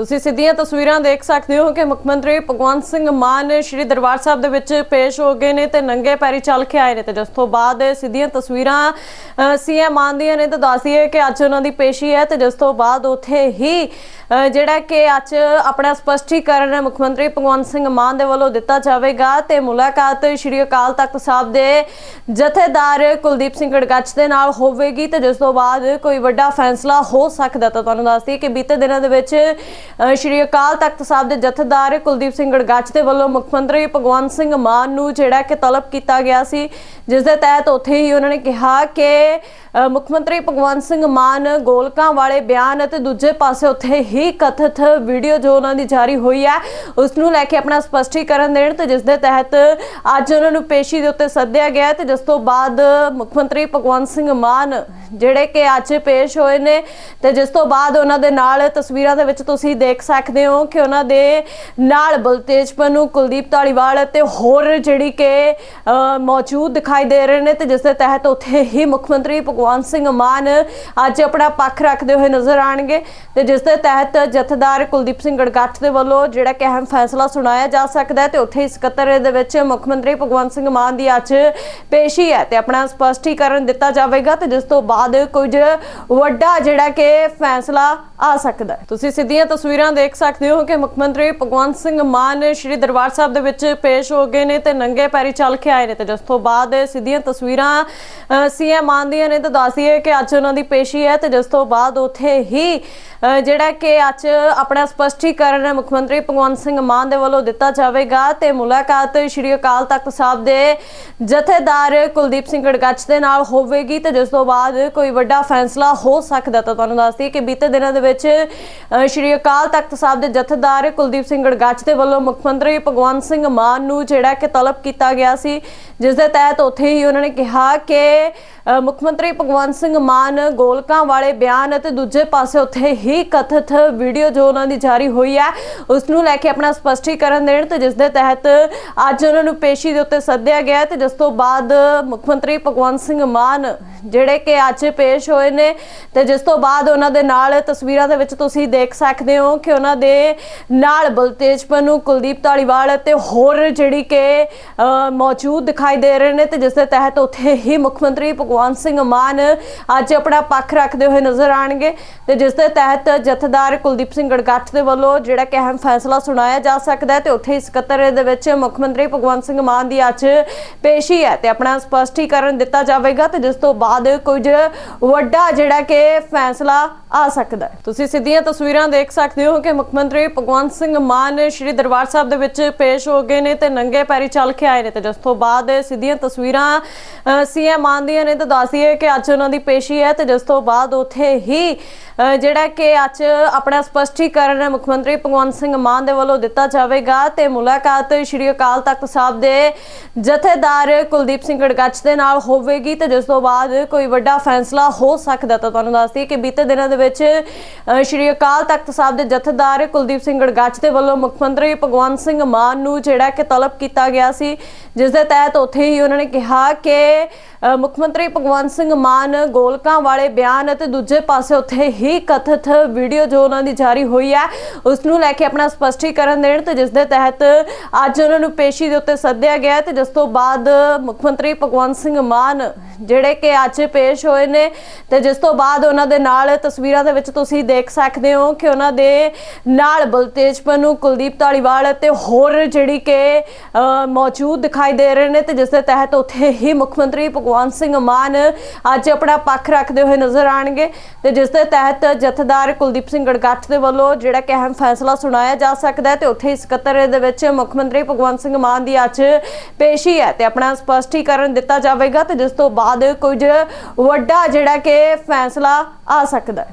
ਤੁਸੀਂ ਸਿੱਧੀਆਂ ਤਸਵੀਰਾਂ ਦੇਖ ਸਕਦੇ ਹੋ ਕਿ ਮੁੱਖ ਮੰਤਰੀ ਭਗਵੰਤ ਸਿੰਘ ਮਾਨ ਸ਼੍ਰੀ ਦਰਬਾਰ ਸਾਹਿਬ ਦੇ ਵਿੱਚ ਪੇਸ਼ ਹੋ ਗਏ ਨੇ ਤੇ ਨੰਗੇ ਪੈਰੀ ਚੱਲ ਕੇ ਆਏ ਨੇ ਤੇ ਜਿਸ ਤੋਂ ਬਾਅਦ ਸਿੱਧੀਆਂ ਤਸਵੀਰਾਂ ਸੀਐਮ ਮਾਨ ਦੀਆਂ ਨੇ ਤਾਂ ਦੱਸਦੀ ਹੈ ਕਿ ਅੱਜ ਉਹਨਾਂ ਦੀ ਪੇਸ਼ੀ ਹੈ ਤੇ ਜਿਸ ਤੋਂ ਬਾਅਦ ਉੱਥੇ ਹੀ ਜਿਹੜਾ ਕਿ ਅੱਜ ਆਪਣਾ ਸਪਸ਼ਟੀਕਰਨ ਮੁੱਖ ਮੰਤਰੀ ਭਗਵੰਤ ਸਿੰਘ ਮਾਨ ਦੇ ਵੱਲੋਂ ਦਿੱਤਾ ਜਾਵੇਗਾ ਤੇ ਮੁਲਾਕਾਤ ਸ਼੍ਰੀ ਅਕਾਲ ਤਖਤ ਸਾਹਿਬ ਦੇ ਜਥੇਦਾਰ ਕੁਲਦੀਪ ਸਿੰਘ ਗੜਗੱਚ ਦੇ ਨਾਲ ਹੋਵੇਗੀ ਤੇ ਜਿਸ ਤੋਂ ਬਾਅਦ ਕੋਈ ਵੱਡਾ ਫੈਸਲਾ ਹੋ ਸਕਦਾ ਤਾਂ ਤੁਹਾਨੂੰ ਦੱਸਦੀ ਕਿ ਬੀਤੇ ਦਿਨਾਂ ਦੇ ਵਿੱਚ ਸ਼੍ਰੀ ਅਕਾਲ ਤਖਤ ਸਾਹਿਬ ਦੇ ਜਥੇਦਾਰ ਕੁਲਦੀਪ ਸਿੰਘ ਗੜਗੱਚ ਦੇ ਵੱਲੋਂ ਮੁੱਖ ਮੰਤਰੀ ਭਗਵੰਤ ਸਿੰਘ ਮਾਨ ਨੂੰ ਜਿਹੜਾ ਕਿ ਤਲਬ ਕੀਤਾ ਗਿਆ ਸੀ, ਜਿਸ ਦੇ ਤਹਿਤ ਉੱਥੇ ਹੀ ਉਹਨਾਂ ਨੇ ਕਿਹਾ ਕਿ ਮੁੱਖ ਮੰਤਰੀ ਭਗਵੰਤ ਸਿੰਘ ਮਾਨ ਗੋਲਕਾਂ ਵਾਲੇ ਬਿਆਨ ਅਤੇ ਦੂਜੇ ਪਾਸੇ ਉੱਥੇ ਹੀ ਕਥਿਤ ਵੀਡੀਓ ਜੋ ਉਹਨਾਂ ਦੀ ਜਾਰੀ ਹੋਈ ਹੈ, ਉਸ ਨੂੰ ਲੈ ਕੇ ਆਪਣਾ ਸਪਸ਼ਟੀਕਰਨ ਦੇਣ ਤੇ ਜਿਸ ਦੇ ਤਹਿਤ ਅੱਜ ਉਹਨਾਂ ਨੂੰ ਪੇਸ਼ੀ ਦੇ ਉੱਤੇ ਸੱਦਿਆ ਗਿਆ ਹੈ ਤੇ ਜਿਸ ਤੋਂ ਬਾਅਦ ਮੁੱਖ ਮੰਤਰੀ ਭਗਵੰਤ ਸਿੰਘ ਮਾਨ ਜਿਹੜੇ ਕਿ ਅੱਜ ਪੇਸ਼ ਹੋਏ ਨੇ ਤੇ ਜਿਸ ਤੋਂ ਬਾਅਦ ਉਹਨਾਂ ਦੇ ਨਾਲ ਤਸਵੀਰਾਂ ਦੇ ਵਿੱਚ ਤੁਸੀਂ ਦੇਖ ਸਕਦੇ ਹੋ ਕਿ ਉਹਨਾਂ ਦੇ ਨਾਲ ਬਲਤੇਜ ਪੰਨੂ ਕੁਲਦੀਪ ਢਾਲੀਵਾਲ ਅਤੇ ਹੋਰ ਜਿਹੜੀ ਕਿ ਮੌਜੂਦ ਦਿਖਾਈ ਦੇ ਰਹੇ ਨੇ ਤੇ ਜਿਸ ਦੇ ਤਹਿਤ ਉੱਥੇ ਹੀ ਮੁੱਖ ਮੰਤਰੀ ਭਗਵੰਤ ਸਿੰਘ ਮਾਨ ਅੱਜ ਆਪਣਾ ਪੱਖ ਰੱਖਦੇ ਹੋਏ ਨਜ਼ਰ ਆਣਗੇ ਤੇ ਜਿਸ ਦੇ ਤਹਿਤ ਜਥੇਦਾਰ ਕੁਲਦੀਪ ਸਿੰਘ ਗੜਗੱਟ ਦੇ ਵੱਲੋਂ ਜਿਹੜਾ ਕਿ ਅਹਿਮ ਫੈਸਲਾ ਸੁਣਾਇਆ ਜਾ ਸਕਦਾ ਹੈ ਤੇ ਉੱਥੇ ਇਸ ਸਕੱਤਰ ਦੇ ਵਿੱਚ ਮੁੱਖ ਮੰਤਰੀ ਭਗਵੰਤ ਸਿੰਘ ਮਾਨ ਦੀ ਅੱਜ ਪੇਸ਼ੀ ਹੈ ਤੇ ਆਪਣਾ ਸਪਸ਼ਟੀਕਰਨ ਦਿੱਤਾ ਜਾਵੇਗਾ ਤੇ ਜਿਸ ਤੋਂ ਬਾਅਦ ਕੁਝ ਵੱਡਾ ਜਿਹੜਾ ਕਿ ਫੈਸਲਾ ਆ ਸਕਦਾ ਹੈ। ਤੁਸੀਂ ਸਿੱਧੀਆਂ ਤਸਵੀਰਾਂ ਦੇਖ ਸਕਦੇ ਹੋ ਕਿ ਮੁੱਖ ਮੰਤਰੀ ਭਗਵੰਤ ਸਿੰਘ ਮਾਨ ਸ਼੍ਰੀ ਦਰਬਾਰ ਸਾਹਿਬ ਦੇ ਵਿੱਚ ਪੇਸ਼ ਹੋ ਗਏ ਨੇ ਤੇ ਨੰਗੇ ਪੈਰੀ ਚੱਲ ਕੇ ਆਏ ਨੇ ਤੇ ਜਿਸ ਤੋਂ ਬਾਅਦ ਸਿੱਧੀਆਂ ਤਸਵੀਰਾਂ ਸੀਐਮ ਮਾਨ ਦੀਆਂ ਨੇ ਤਾਂ ਦੱਸਦੀ ਹੈ ਕਿ ਅੱਜ ਉਹਨਾਂ ਦੀ ਪੇਸ਼ੀ ਹੈ ਤੇ ਜਿਸ ਤੋਂ ਬਾਅਦ ਉੱਥੇ ਹੀ ਜਿਹੜਾ ਕਿ ਅੱਜ ਆਪਣਾ ਸਪਸ਼ਟੀਕਰਨ ਮੁੱਖ ਮੰਤਰੀ ਭਗਵੰਤ ਸਿੰਘ ਮਾਨ ਦੇ ਵੱਲੋਂ ਦਿੱਤਾ ਜਾਵੇਗਾ ਤੇ ਮੁਲਾਕਾਤ ਸ਼੍ਰੀ ਅਕਾਲ ਤਖਤ ਸਾਹਿਬ ਦੇ ਜਥੇਦਾਰ ਕੁਲਦੀਪ ਸਿੰਘ ਗੜਗੱਚ ਦੇ ਨਾਲ ਹੋਵੇਗੀ ਤੇ ਜਿਸ ਤੋਂ ਬਾਅਦ ਕੋਈ ਵੱਡਾ ਫੈਸਲਾ ਹੋ ਸਕਦਾ ਤਾਂ ਤੁਹਾਨੂੰ ਦੱਸਦੀ ਕਿ ਬੀਤੇ ਦਿਨਾਂ ਦੇ ਵਿੱਚ ਸ਼੍ਰੀ ਅਕਾਲ ਤਖਤ ਸਾਹਿਬ ਦੇ ਜਥੇਦਾਰ ਕੁਲਦੀਪ ਸਿੰਘ ਗੜਗੱਚ ਦੇ ਵੱਲੋਂ ਮੁੱਖ ਮੰਤਰੀ ਭਗਵੰਤ ਸਿੰਘ ਮਾਨ ਨੂੰ ਜਿਹੜਾ ਕਿ ਤਲਬ ਕੀਤਾ ਗਿਆ ਸੀ, ਜਿਸ ਦੇ ਤਹਿਤ ਉੱਥੇ ਹੀ ਉਹਨਾਂ ਨੇ ਕਿਹਾ ਕਿ ਮੁੱਖ ਮੰਤਰੀ ਭਗਵੰਤ ਸਿੰਘ ਮਾਨ ਗੋਲਕਾਂ ਵਾਲੇ ਬਿਆਨ ਅਤੇ ਦੂਜੇ ਪਾਸੇ ਉੱਥੇ ਹੀ ਕਥਿਤ ਵੀਡੀਓ ਜੋ ਉਹਨਾਂ ਦੀ ਜਾਰੀ ਹੋਈ ਹੈ, ਉਸ ਨੂੰ ਲੈ ਕੇ ਆਪਣਾ ਸਪਸ਼ਟੀਕਰਨ ਦੇਣ ਤੇ ਜਿਸ ਦੇ ਤਹਿਤ ਅੱਜ ਉਹਨਾਂ ਨੂੰ ਪੇਸ਼ੀ ਦੇ ਉੱਤੇ ਸੱਦਿਆ ਗਿਆ ਤੇ ਜਿਸ ਤੋਂ ਬਾਅਦ ਮੁੱਖ ਮੰਤਰੀ ਭਗਵੰਤ ਸਿੰਘ ਮਾਨ ਜਿਹੜੇ ਕਿ ਅੱਜ ਪੇਸ਼ ਹੋਏ ਨੇ ਤੇ ਜਿਸ ਤੋਂ ਬਾਅਦ ਉਹਨਾਂ ਦੇ ਨਾਲ ਤਸਵੀਰਾਂ ਦੇ ਵਿੱਚ ਤੁਸੀਂ ਦੇਖ ਸਕਦੇ ਹੋ ਕਿ ਉਹਨਾਂ ਦੇ ਨਾਲ ਬਲਤੇਜ ਪੰਨੂ ਕੁਲਦੀਪ ਢਾਲੀਵਾਲ ਅਤੇ ਹੋਰ ਜਿਹੜੀ ਕਿ ਮੌਜੂਦ ਦਿਖਾਈ ਦੇ ਰਹੇ ਨੇ ਤੇ ਜਿਸ ਦੇ ਤਹਿਤ ਉੱਥੇ ਹੀ ਮੁੱਖ ਮੰਤਰੀ ਭਗਵੰਤ ਸਿੰਘ ਮਾਨ ਅੱਜ ਆਪਣਾ ਪੱਖ ਰੱਖਦੇ ਹੋਏ ਨਜ਼ਰ ਆਣਗੇ ਤੇ ਜਿਸ ਦੇ ਤਹਿਤ ਜਥੇਦਾਰ ਕੁਲਦੀਪ ਸਿੰਘ ਗੜਗੱਚ ਦੇ ਵੱਲੋਂ ਜਿਹੜਾ ਕਿ ਅਹਿਮ ਫੈਸਲਾ ਸੁਣਾਇਆ ਜਾ ਸਕਦਾ ਹੈ ਤੇ ਉੱਥੇ ਇਸ ਸਕੱਤਰ ਦੇ ਵਿੱਚ ਮੁੱਖ ਮੰਤਰੀ ਭਗਵੰਤ ਸਿੰਘ ਮਾਨ ਦੀ ਅੱਜ ਪੇਸ਼ੀ ਹੈ ਤੇ ਆਪਣਾ ਸਪਸ਼ਟੀਕਰਨ ਦਿੱਤਾ ਜਾਵੇਗਾ ਤੇ ਜਿਸ ਤੋਂ ਬਾਅਦ ਕੁਝ ਵੱਡਾ ਜਿਹੜਾ ਕਿ ਫੈਸਲਾ ਆ ਸਕਦਾ ਹੈ। ਤੁਸੀਂ ਸਿੱਧੀਆਂ ਤਸਵੀਰਾਂ ਦੇਖ ਸਕਦੇ ਹੋ ਕਿ ਮੁੱਖ ਮੰਤਰੀ ਭਗਵੰਤ ਸਿੰਘ ਮਾਨ ਸ਼੍ਰੀ ਦਰਬਾਰ ਸਾਹਿਬ ਦੇ ਵਿੱਚ ਪੇਸ਼ ਹੋ ਗਏ ਨੇ ਤੇ ਨੰਗੇ ਪੈਰੀ ਚੱਲ ਕੇ ਆਏ ਨੇ ਤੇ ਜਿਸ ਤੋਂ ਬਾਅਦ ਸਿੱਧੀਆਂ ਤਸਵੀਰਾਂ ਸੀਐਮ ਮਾਨ ਦੀਆਂ ਨੇ ਤਾਂ ਦੱਸਦੀ ਹੈ ਕਿ ਅੱਜ ਉਹਨਾਂ ਦੀ ਪੇਸ਼ੀ ਹੈ ਤੇ ਜਿਸ ਤੋਂ ਬਾਅਦ ਉੱਥੇ ਹੀ ਜਿਹੜਾ ਕਿ ਅੱਜ ਆਪਣਾ ਸਪਸ਼ਟੀਕਰਨ ਮੁੱਖ ਮੰਤਰੀ ਭਗਵੰਤ ਸਿੰਘ ਮਾਨ ਦੇ ਵੱਲੋਂ ਦਿੱਤਾ ਜਾਵੇਗਾ ਤੇ ਮੁਲਾਕਾਤ ਸ਼੍ਰੀ ਅਕਾਲ ਤਖਤ ਸਾਹਿਬ ਦੇ ਜਥੇਦਾਰ ਕੁਲਦੀਪ ਸਿੰਘ ਗੜਗੱਚ ਦੇ ਨਾਲ ਹੋਵੇਗੀ ਤੇ ਜਿਸ ਤੋਂ ਬਾਅਦ ਕੋਈ ਵੱਡਾ ਫੈਸਲਾ ਹੋ ਸਕਦਾ ਤਾਂ ਤੁਹਾਨੂੰ ਦੱਸਦੀ ਕਿ ਬੀਤੇ ਦਿਨਾਂ ਦੇ ਵਿੱਚ ਸ਼੍ਰੀ ਅਕਾਲ ਤਖਤ ਸਾਹਿਬ ਦੇ ਜਥੇਦਾਰ ਕੁਲਦੀਪ ਸਿੰਘ ਗੜਗੱਚ ਦੇ ਵੱਲੋਂ ਮੁੱਖ ਮੰਤਰੀ ਭਗਵੰਤ ਸਿੰਘ ਮਾਨ ਨੂੰ ਜਿਹੜਾ ਕਿ ਤਲਬ ਕੀਤਾ ਗਿਆ ਸੀ, ਜਿਸ ਦੇ ਤਹਿਤ ਉੱਥੇ ਹੀ ਉਹਨਾਂ ਨੇ ਕਿਹਾ ਕਿ ਮੁੱਖ ਮੰਤਰੀ ਭਗਵੰਤ ਸਿੰਘ ਮਾਨ ਗੋਲਕਾਂ ਵਾਲੇ ਬਿਆਨ ਅਤੇ ਦੂਜੇ ਪਾਸੇ ਉੱਥੇ ਹੀ ਕਥਿਤ ਵੀਡੀਓ ਜੋ ਉਹਨਾਂ ਦੀ ਜਾਰੀ ਹੋਈ ਹੈ, ਉਸ ਨੂੰ ਲੈ ਕੇ ਆਪਣਾ ਸਪਸ਼ਟੀਕਰਨ ਦੇਣ ਤੇ ਜਿਸ ਦੇ ਤਹਿਤ ਅੱਜ ਉਹਨਾਂ ਨੂੰ ਪੇਸ਼ੀ ਦੇ ਉੱਤੇ ਸੱਦਿਆ ਗਿਆ ਹੈ ਤੇ ਜਿਸ ਤੋਂ ਬਾਅਦ ਮੁੱਖ ਮੰਤਰੀ ਭਗਵੰਤ ਸਿੰਘ ਮਾਨ ਜਿਹੜੇ ਕਿ ਅੱਜ ਪੇਸ਼ ਹੋਏ ਨੇ ਤੇ ਜਿਸ ਤੋਂ ਬਾਅਦ ਉਹਨਾਂ ਦੇ ਨਾਲ ਤਸਵੀਰਾਂ ਦੇ ਵਿੱਚ ਤੁਸੀਂ ਦੇਖ ਸਕਦੇ ਹੋ ਕਿ ਉਹਨਾਂ ਦੇ ਨਾਲ ਬਲਤੇਜ ਪੰਨੂ ਕੁਲਦੀਪ ਧਾਲੀਵਾਲ ਅਤੇ ਹੋਰ ਜਿਹੜੀ ਕਿ ਮੌਜੂਦ ਦਿਖਾਈ ਦੇ ਰਹੇ ਨੇ ਤੇ ਜਿਸ ਦੇ ਤਹਿਤ ਉੱਥੇ ਹੀ ਮੁੱਖ ਮੰਤਰੀ ਭਗਵੰਤ ਸਿੰਘ ਮਾਨ ਅੱਜ ਆਪਣਾ ਪੱਖ ਰੱਖਦੇ ਹੋਏ ਨਜ਼ਰ ਆਣਗੇ ਤੇ ਜਿਸ ਦੇ ਤਹਿਤ ਜਥੇਦਾਰ ਕੁਲਦੀਪ ਸਿੰਘ ਗੜਗੱਚ ਦੇ ਵੱਲੋਂ ਜਿਹੜਾ ਕਿ ਅਹਿਮ ਫੈਸਲਾ ਸੁਣਾਇਆ ਜਾ ਸਕਦਾ ਹੈ ਤੇ ਉੱਥੇ ਇਸ ਸਕੱਤਰ ਦੇ ਵਿੱਚ ਮੁੱਖ ਮੰਤਰੀ ਭਗਵੰਤ ਸਿੰਘ ਮਾਨ ਦੀ ਅੱਜ ਪੇਸ਼ੀ ਹੈ ਤੇ ਆਪਣਾ ਸਪਸ਼ਟੀਕਰਨ ਦਿੱਤਾ ਜਾਵੇਗਾ ਤੇ ਜਿਸ ਤੋਂ ਬਾਅਦ ਕੁਝ ਵੱਡਾ ਜਿਹੜਾ ਕਿ ਫੈਸਲਾ ਆ ਸਕਦਾ ਹੈ।